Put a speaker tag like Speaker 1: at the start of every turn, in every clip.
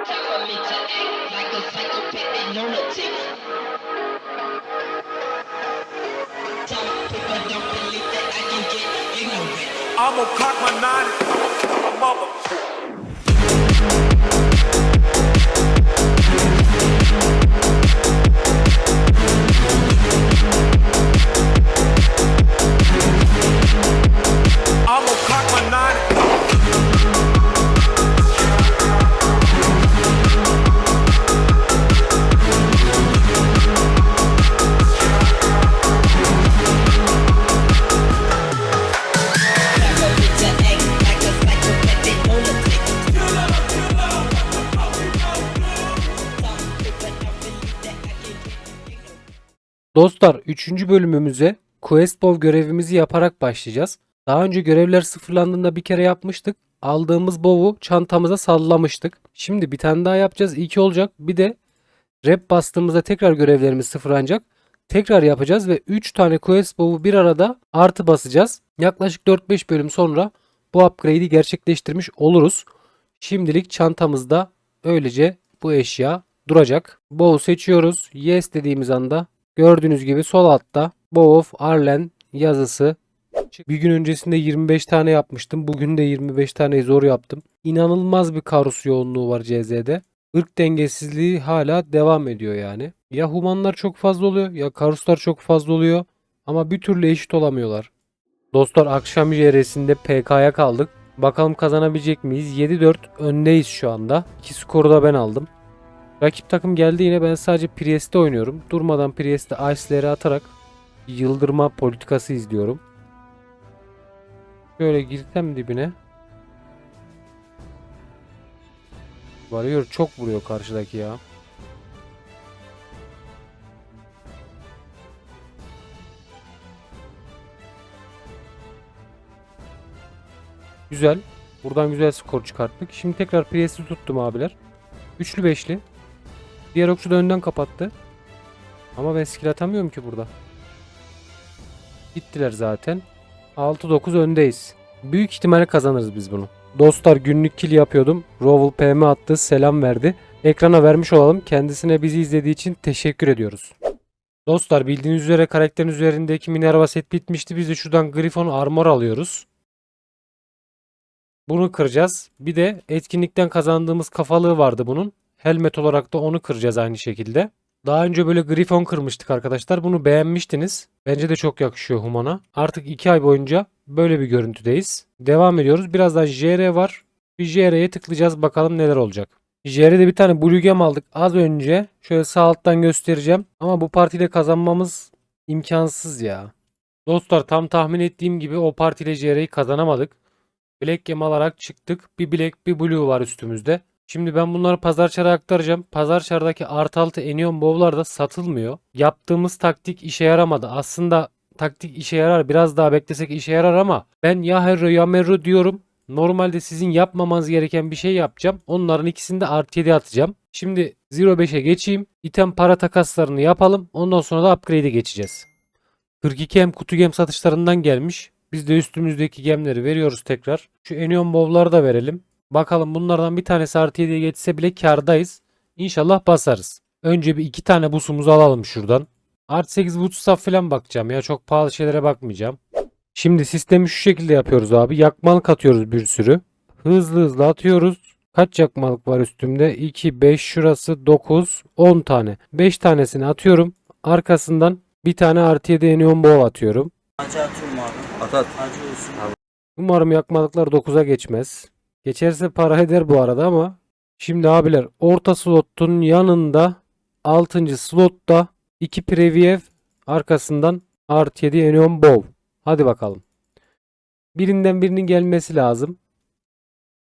Speaker 1: me to act like a psychopathic lunatic. Some people don't believe that I can get ignorant.
Speaker 2: I'm gonna cock my nine.
Speaker 3: Dostlar 3. bölümümüze Quest Bow görevimizi yaparak başlayacağız. Daha önce görevler sıfırlandığında bir kere yapmıştık. Aldığımız bow'u çantamıza sallamıştık. Şimdi bir tane daha yapacağız. 2 olacak. Bir de rap bastığımızda tekrar görevlerimiz sıfırlanacak. Tekrar yapacağız ve 3 tane Quest Bow'u bir arada artı basacağız. Yaklaşık 4-5 bölüm sonra bu upgrade'i gerçekleştirmiş oluruz. Şimdilik çantamızda öylece bu eşya duracak. Bow seçiyoruz. Yes dediğimiz anda gördüğünüz gibi sol altta Bow of Arlen yazısı. Bir gün öncesinde 25 tane yapmıştım. Bugün de 25 tane zor yaptım. İnanılmaz bir karus yoğunluğu var CZ'de. Irk dengesizliği hala devam ediyor yani. Ya humanlar çok fazla oluyor ya karuslar çok fazla oluyor. Ama bir türlü eşit olamıyorlar. Dostlar akşam JR'sinde PK'ya kaldık. Bakalım kazanabilecek miyiz? 7-4 öndeyiz şu anda. 2 skoru da ben aldım. Rakip takım geldi yine ben sadece Priest'te oynuyorum. Durmadan Priest'te Ice'leri atarak yıldırma politikası izliyorum. Şöyle girsem dibine. Varıyor çok vuruyor karşıdaki ya. Güzel. Buradan güzel skor çıkarttık. Şimdi tekrar Priest'i tuttum abiler. Üçlü beşli. Diğer okçu da önden kapattı. Ama ben skill atamıyorum ki burada. Gittiler zaten. 6-9 öndeyiz. Büyük ihtimalle kazanırız biz bunu. Dostlar günlük kill yapıyordum. Roval PM attı. Selam verdi. Ekrana vermiş olalım. Kendisine bizi izlediği için teşekkür ediyoruz. Dostlar bildiğiniz üzere karakterin üzerindeki Minerva set bitmişti. Biz de şuradan Griffon Armor alıyoruz. Bunu kıracağız. Bir de etkinlikten kazandığımız kafalığı vardı bunun. Helmet olarak da onu kıracağız aynı şekilde. Daha önce böyle Griffon kırmıştık arkadaşlar. Bunu beğenmiştiniz. Bence de çok yakışıyor Human'a. Artık 2 ay boyunca böyle bir görüntüdeyiz. Devam ediyoruz. Birazdan JR var. Bir JR'ye tıklayacağız. Bakalım neler olacak. JR'de bir tane Blue Gem aldık az önce. Şöyle sağ alttan göstereceğim. Ama bu partiyle kazanmamız imkansız ya. Dostlar tam tahmin ettiğim gibi o partiyle JR'yi kazanamadık. Black Gem alarak çıktık. Bir Black bir Blue var üstümüzde. Şimdi ben bunları pazar çarı aktaracağım. Pazar çardaki artı altı Enion Bow'lar da satılmıyor. Yaptığımız taktik işe yaramadı. Aslında taktik işe yarar. Biraz daha beklesek işe yarar ama ben ya Herro ya Merro diyorum. Normalde sizin yapmamanız gereken bir şey yapacağım. Onların ikisini de artı 7 atacağım. Şimdi 0.5'e geçeyim. İtem para takaslarını yapalım. Ondan sonra da upgrade'e geçeceğiz. 42 hem kutu gem satışlarından gelmiş. Biz de üstümüzdeki gemleri veriyoruz tekrar. Şu Enion Bow'ları da verelim. Bakalım bunlardan bir tanesi artı 7'ye geçse bile kardayız. İnşallah basarız. Önce bir iki tane busumuzu alalım şuradan. Artı 8 boost staff falan bakacağım ya. Çok pahalı şeylere bakmayacağım. Şimdi sistemi şu şekilde yapıyoruz abi. Yakmalık atıyoruz bir sürü. Hızlı hızlı atıyoruz. Kaç yakmalık var üstümde? 2, 5, şurası 9, 10 tane. 5 tanesini atıyorum. Arkasından bir tane artı 7 enion bow atıyorum.
Speaker 4: Acı atıyorum abi.
Speaker 5: At at.
Speaker 4: Acı olsun.
Speaker 3: Umarım yakmalıklar 9'a geçmez. Geçerse para eder bu arada ama. Şimdi abiler orta slotun yanında 6. slotta 2 Previev arkasından artı 7 Enion Bow. Hadi bakalım. Birinden birinin gelmesi lazım.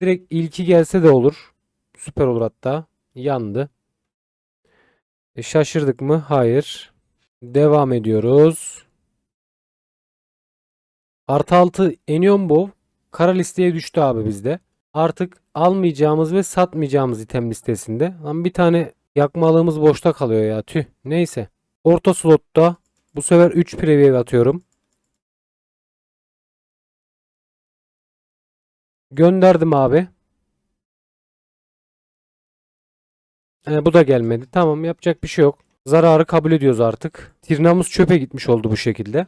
Speaker 3: Direkt ilki gelse de olur. Süper olur hatta. Yandı. E, şaşırdık mı? Hayır. Devam ediyoruz. Artı 6 Enion Bow kara listeye düştü abi bizde. Artık almayacağımız ve satmayacağımız item listesinde. Lan bir tane yakmalığımız boşta kalıyor ya. Tüh. Neyse. Orta slotta bu sefer 3 preview atıyorum. Gönderdim abi. E, bu da gelmedi. Tamam yapacak bir şey yok. Zararı kabul ediyoruz artık. Tirnamız çöpe gitmiş oldu bu şekilde.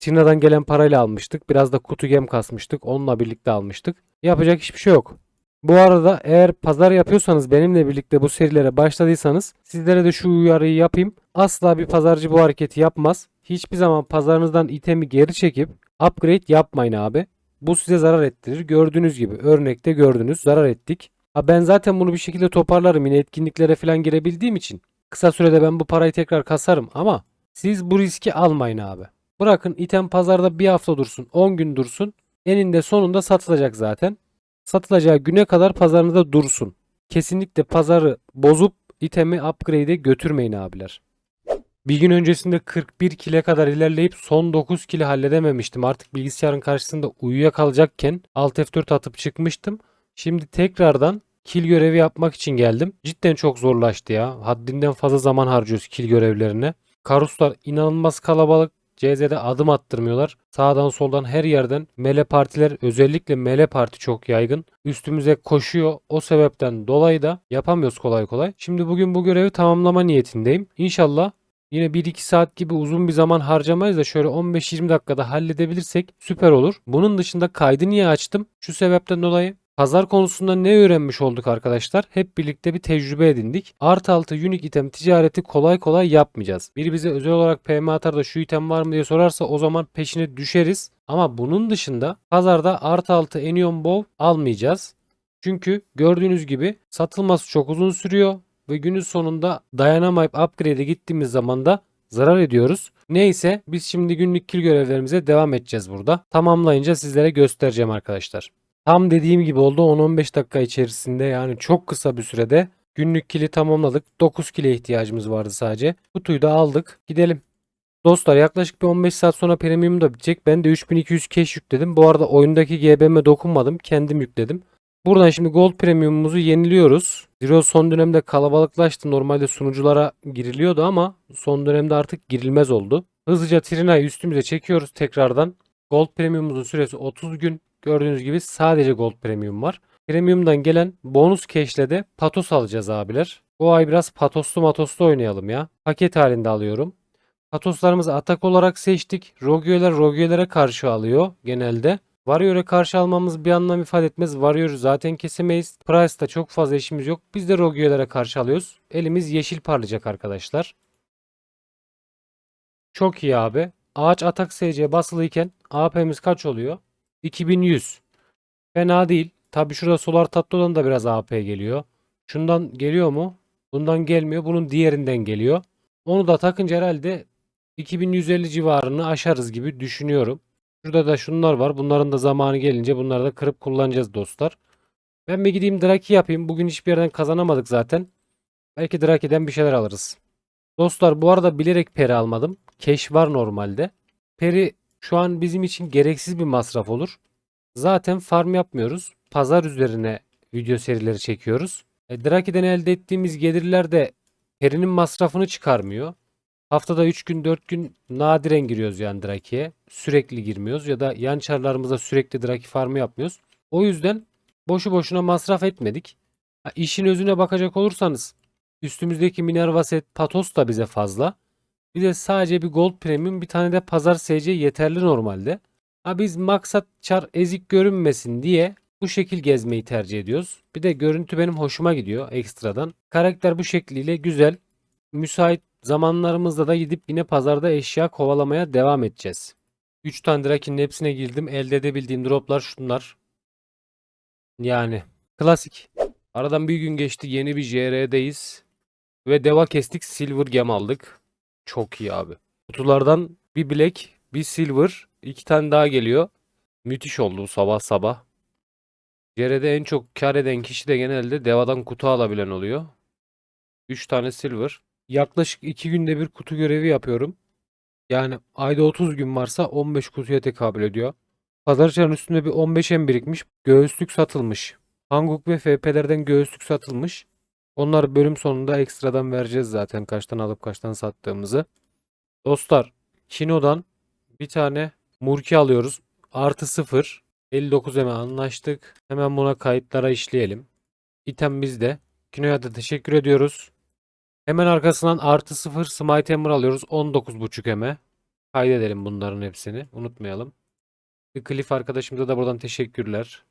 Speaker 3: Tirnadan gelen parayla almıştık. Biraz da kutu gem kasmıştık. Onunla birlikte almıştık. Yapacak hiçbir şey yok. Bu arada eğer pazar yapıyorsanız benimle birlikte bu serilere başladıysanız sizlere de şu uyarıyı yapayım. Asla bir pazarcı bu hareketi yapmaz. Hiçbir zaman pazarınızdan itemi geri çekip upgrade yapmayın abi. Bu size zarar ettirir. Gördüğünüz gibi örnekte gördünüz zarar ettik. Ha ben zaten bunu bir şekilde toparlarım yine etkinliklere falan girebildiğim için. Kısa sürede ben bu parayı tekrar kasarım ama siz bu riski almayın abi. Bırakın item pazarda bir hafta dursun, 10 gün dursun. Eninde sonunda satılacak zaten. Satılacağı güne kadar pazarınızda dursun. Kesinlikle pazarı bozup itemi upgrade'e götürmeyin abiler. Bir gün öncesinde 41 kile kadar ilerleyip son 9 kili halledememiştim. Artık bilgisayarın karşısında uyuyakalacakken Alt F4 atıp çıkmıştım. Şimdi tekrardan kill görevi yapmak için geldim. Cidden çok zorlaştı ya. Haddinden fazla zaman harcıyoruz kill görevlerine. Karuslar inanılmaz kalabalık. CZ'de adım attırmıyorlar. Sağdan soldan her yerden mele partiler özellikle mele parti çok yaygın. Üstümüze koşuyor. O sebepten dolayı da yapamıyoruz kolay kolay. Şimdi bugün bu görevi tamamlama niyetindeyim. İnşallah Yine 1-2 saat gibi uzun bir zaman harcamayız da şöyle 15-20 dakikada halledebilirsek süper olur. Bunun dışında kaydı niye açtım? Şu sebepten dolayı Pazar konusunda ne öğrenmiş olduk arkadaşlar? Hep birlikte bir tecrübe edindik. Artı altı unique item ticareti kolay kolay yapmayacağız. Biri bize özel olarak PM atar da şu item var mı diye sorarsa o zaman peşine düşeriz. Ama bunun dışında pazarda artı altı Enion Bow almayacağız. Çünkü gördüğünüz gibi satılması çok uzun sürüyor ve günün sonunda dayanamayıp upgrade'e gittiğimiz zaman da zarar ediyoruz. Neyse biz şimdi günlük kill görevlerimize devam edeceğiz burada. Tamamlayınca sizlere göstereceğim arkadaşlar. Tam dediğim gibi oldu 10-15 dakika içerisinde yani çok kısa bir sürede günlük kili tamamladık. 9 kile ihtiyacımız vardı sadece. Kutuyu da aldık. Gidelim. Dostlar yaklaşık bir 15 saat sonra premium da bitecek. Ben de 3200 cash yükledim. Bu arada oyundaki GB'me dokunmadım. Kendim yükledim. Buradan şimdi Gold Premium'umuzu yeniliyoruz. Zero son dönemde kalabalıklaştı. Normalde sunuculara giriliyordu ama son dönemde artık girilmez oldu. Hızlıca Trina'yı üstümüze çekiyoruz tekrardan. Gold Premium'umuzun süresi 30 gün. Gördüğünüz gibi sadece Gold Premium var. Premium'dan gelen bonus cash'le de Patos alacağız abiler. Bu ay biraz Patoslu Matoslu oynayalım ya. Paket halinde alıyorum. Patoslarımızı atak olarak seçtik. Rogue'ler Rogue'lere karşı alıyor genelde. Warrior'e karşı almamız bir anlam ifade etmez. Warrior'u zaten kesemeyiz. Price'da çok fazla işimiz yok. Biz de Rogue'lere karşı alıyoruz. Elimiz yeşil parlayacak arkadaşlar. Çok iyi abi. Ağaç atak SC basılıyken AP'miz kaç oluyor? 2100. Fena değil. Tabi şurada solar tatlıdan da biraz AP geliyor. Şundan geliyor mu? Bundan gelmiyor. Bunun diğerinden geliyor. Onu da takınca herhalde 2150 civarını aşarız gibi düşünüyorum. Şurada da şunlar var. Bunların da zamanı gelince bunları da kırıp kullanacağız dostlar. Ben bir gideyim Draki yapayım. Bugün hiçbir yerden kazanamadık zaten. Belki Draki'den bir şeyler alırız. Dostlar bu arada bilerek peri almadım. Keş var normalde. Peri şu an bizim için gereksiz bir masraf olur. Zaten farm yapmıyoruz. Pazar üzerine video serileri çekiyoruz. E, Draki'den elde ettiğimiz gelirler de perinin masrafını çıkarmıyor. Haftada 3 gün 4 gün nadiren giriyoruz yani Draki'ye. Sürekli girmiyoruz ya da yan çarlarımızda sürekli Draki farmı yapmıyoruz. O yüzden boşu boşuna masraf etmedik. Ha, işin özüne bakacak olursanız üstümüzdeki Minerva set Patos da bize fazla. Bir de sadece bir Gold Premium bir tane de Pazar SC yeterli normalde. Ha biz maksat çar ezik görünmesin diye bu şekil gezmeyi tercih ediyoruz. Bir de görüntü benim hoşuma gidiyor ekstradan. Karakter bu şekliyle güzel. Müsait zamanlarımızda da gidip yine pazarda eşya kovalamaya devam edeceğiz. 3 tane Draki'nin hepsine girdim. Elde edebildiğim droplar şunlar. Yani klasik. Aradan bir gün geçti. Yeni bir JR'deyiz. Ve deva kestik. Silver gem aldık. Çok iyi abi. Kutulardan bir black, bir silver, iki tane daha geliyor. Müthiş oldu sabah sabah. JR'de en çok kar eden kişi de genelde devadan kutu alabilen oluyor. 3 tane silver. Yaklaşık 2 günde bir kutu görevi yapıyorum. Yani ayda 30 gün varsa 15 kutuya tekabül ediyor. Pazarcıların üstünde bir 15 em birikmiş. Göğüslük satılmış. Hanguk ve FP'lerden göğüslük satılmış. Onlar bölüm sonunda ekstradan vereceğiz zaten kaçtan alıp kaçtan sattığımızı. Dostlar Kino'dan bir tane Murki alıyoruz. Artı 0. 59 eme anlaştık. Hemen buna kayıtlara işleyelim. İtem bizde. Kino'ya da teşekkür ediyoruz. Hemen arkasından artı 0 Smite Hammer alıyoruz. 19.5 eme. Kaydedelim bunların hepsini. Unutmayalım. Cliff arkadaşımıza da buradan teşekkürler.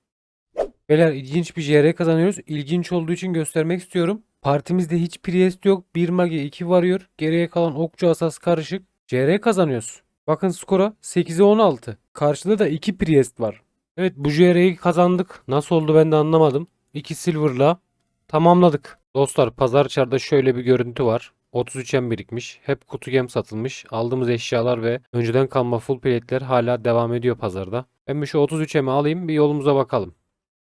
Speaker 3: Beyler ilginç bir JR kazanıyoruz. İlginç olduğu için göstermek istiyorum. Partimizde hiç Priest yok. 1 Magi 2 varıyor. Geriye kalan okçu asas karışık. JR kazanıyoruz. Bakın skora 8'e 16. Karşıda da 2 Priest var. Evet bu JR'yi kazandık. Nasıl oldu ben de anlamadım. 2 Silver'la tamamladık. Dostlar pazar çarda şöyle bir görüntü var. 33 em birikmiş. Hep kutu gem satılmış. Aldığımız eşyalar ve önceden kalma full plate'ler hala devam ediyor pazarda. Ben bir şu 33 emi alayım bir yolumuza bakalım.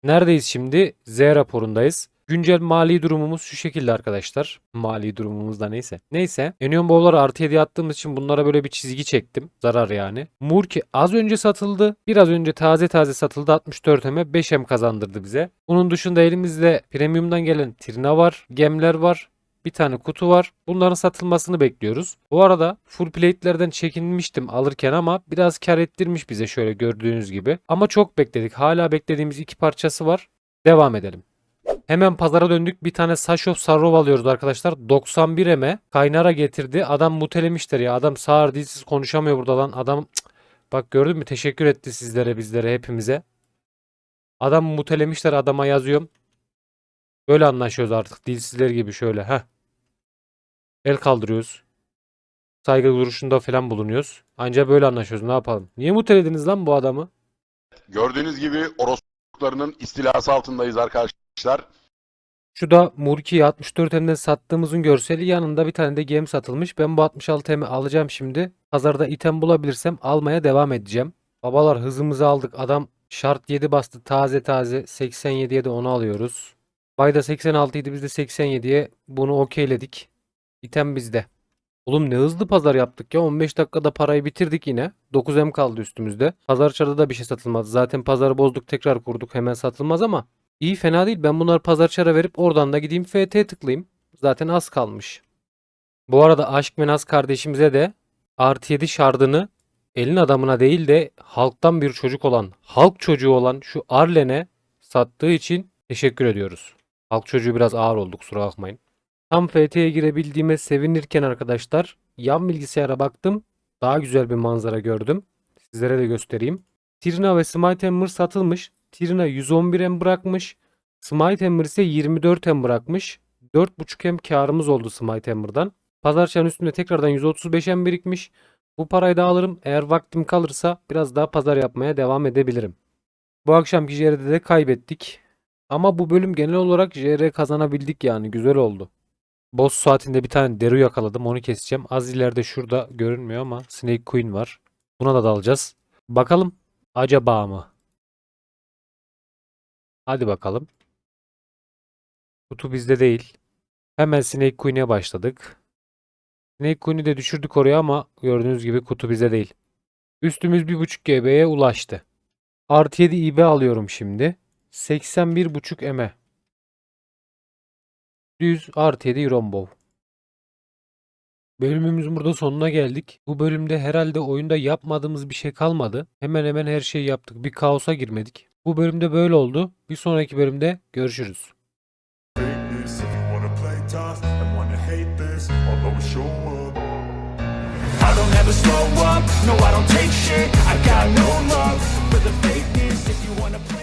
Speaker 3: Neredeyiz şimdi? Z raporundayız. Güncel mali durumumuz şu şekilde arkadaşlar. Mali durumumuz da neyse. Neyse. Enion Bowl'ları artı 7 attığımız için bunlara böyle bir çizgi çektim. Zarar yani. Murki az önce satıldı. Biraz önce taze taze satıldı. 64 M'e 5M kazandırdı bize. Bunun dışında elimizde premiumdan gelen Trina var. Gemler var. Bir tane kutu var. Bunların satılmasını bekliyoruz. Bu arada full plate'lerden çekinmiştim alırken ama biraz kar ettirmiş bize şöyle gördüğünüz gibi. Ama çok bekledik. Hala beklediğimiz iki parçası var. Devam edelim. Hemen pazara döndük. Bir tane Sashov Sarrov alıyoruz arkadaşlar. 91 eme kaynara getirdi. Adam mutelemiştir ya. Adam sağır dilsiz konuşamıyor burada lan. Adam bak gördün mü? Teşekkür etti sizlere, bizlere, hepimize. Adam mutelemişler. Adama yazıyorum. Böyle anlaşıyoruz artık. Dilsizler gibi şöyle. Heh. El kaldırıyoruz. Saygı duruşunda falan bulunuyoruz. Anca böyle anlaşıyoruz. Ne yapalım? Niye mutelediniz lan bu adamı?
Speaker 4: Gördüğünüz gibi orospuklarının istilası altındayız arkadaşlar.
Speaker 3: Şu da Murki'yi 64 M'den sattığımızın görseli yanında bir tane de gem satılmış. Ben bu 66 M'i alacağım şimdi. Pazarda item bulabilirsem almaya devam edeceğim. Babalar hızımızı aldık. Adam şart 7 bastı taze taze. 87'ye de onu alıyoruz. Bayda 86 idi biz de 87'ye bunu okeyledik. İtem bizde. Oğlum ne hızlı pazar yaptık ya. 15 dakikada parayı bitirdik yine. 9M kaldı üstümüzde. Pazar çarda da bir şey satılmadı. Zaten pazarı bozduk tekrar kurduk. Hemen satılmaz ama iyi fena değil. Ben bunları pazar çara verip oradan da gideyim FT tıklayayım. Zaten az kalmış. Bu arada Aşk Menaz kardeşimize de artı 7 şardını elin adamına değil de halktan bir çocuk olan, halk çocuğu olan şu Arlen'e sattığı için teşekkür ediyoruz. Halk çocuğu biraz ağır oldu kusura bakmayın. Tam FT'ye girebildiğime sevinirken arkadaşlar yan bilgisayara baktım. Daha güzel bir manzara gördüm. Sizlere de göstereyim. Trina ve Smite Hammer satılmış. Trina 111 M bırakmış. Smite Hammer ise 24 M bırakmış. 4.5 M karımız oldu Smite Hammer'dan. Pazar çarının üstünde tekrardan 135 M birikmiş. Bu parayı da alırım. Eğer vaktim kalırsa biraz daha pazar yapmaya devam edebilirim. Bu akşamki JR'de de kaybettik. Ama bu bölüm genel olarak JR kazanabildik yani güzel oldu. Boss saatinde bir tane deru yakaladım. Onu keseceğim. Az ileride şurada görünmüyor ama Snake Queen var. Buna da dalacağız. Bakalım. Acaba mı? Hadi bakalım. Kutu bizde değil. Hemen Snake Queen'e başladık. Snake Queen'i de düşürdük oraya ama gördüğünüz gibi kutu bizde değil. Üstümüz 1.5 GB'ye ulaştı. Artı 7 IB alıyorum şimdi. 81.5 M. Düz artı 7 Rombov. Bölümümüzün burada sonuna geldik. Bu bölümde herhalde oyunda yapmadığımız bir şey kalmadı. Hemen hemen her şeyi yaptık. Bir kaosa girmedik. Bu bölümde böyle oldu. Bir sonraki bölümde görüşürüz.
Speaker 2: Play
Speaker 1: slow up, no I don't take shit I got no love for the fakeness If you wanna